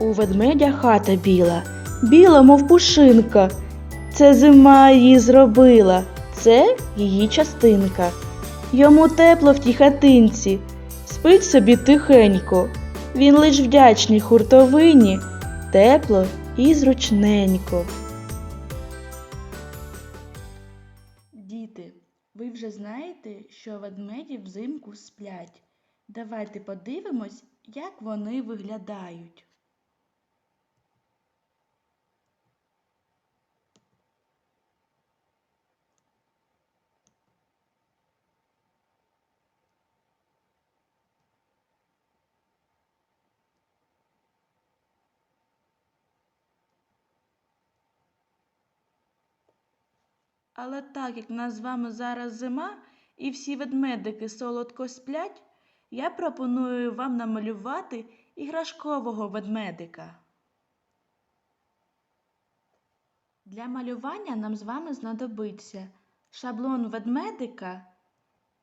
У ведмедя хата біла, біла, мов пушинка. Це зима її зробила, це її частинка. Йому тепло в тій хатинці, спить собі тихенько. Він лиш вдячний хуртовині, тепло і зручненько. Діти, ви вже знаєте, що ведмеді взимку сплять. Давайте подивимось, як вони виглядають. Але так як нас з вами зараз зима і всі ведмедики солодко сплять, я пропоную вам намалювати іграшкового ведмедика. Для малювання нам з вами знадобиться шаблон ведмедика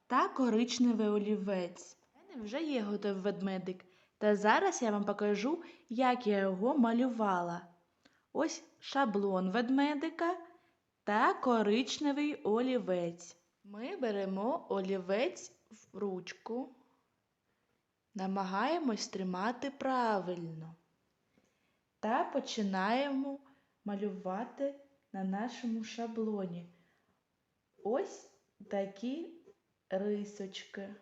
та коричневий олівець. У мене вже є готовий ведмедик, та зараз я вам покажу, як я його малювала. Ось шаблон ведмедика та коричневий олівець. Ми беремо олівець в ручку, намагаємось тримати правильно та починаємо малювати на нашому шаблоні. Ось такі рисочки.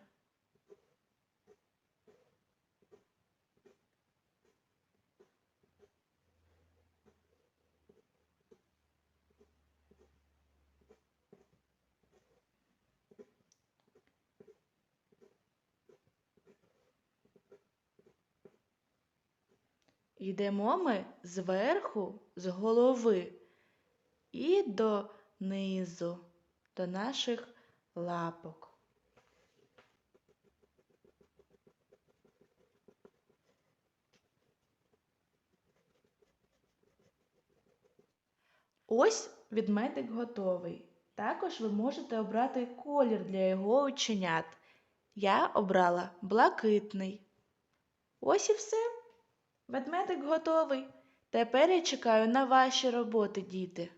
Йдемо ми зверху, з голови і донизу, до наших лапок. Ось відметик готовий. Також ви можете обрати колір для його оченят. Я обрала блакитний. Ось і все. Ведмедик готовий. Тепер я чекаю на ваші роботи, діти.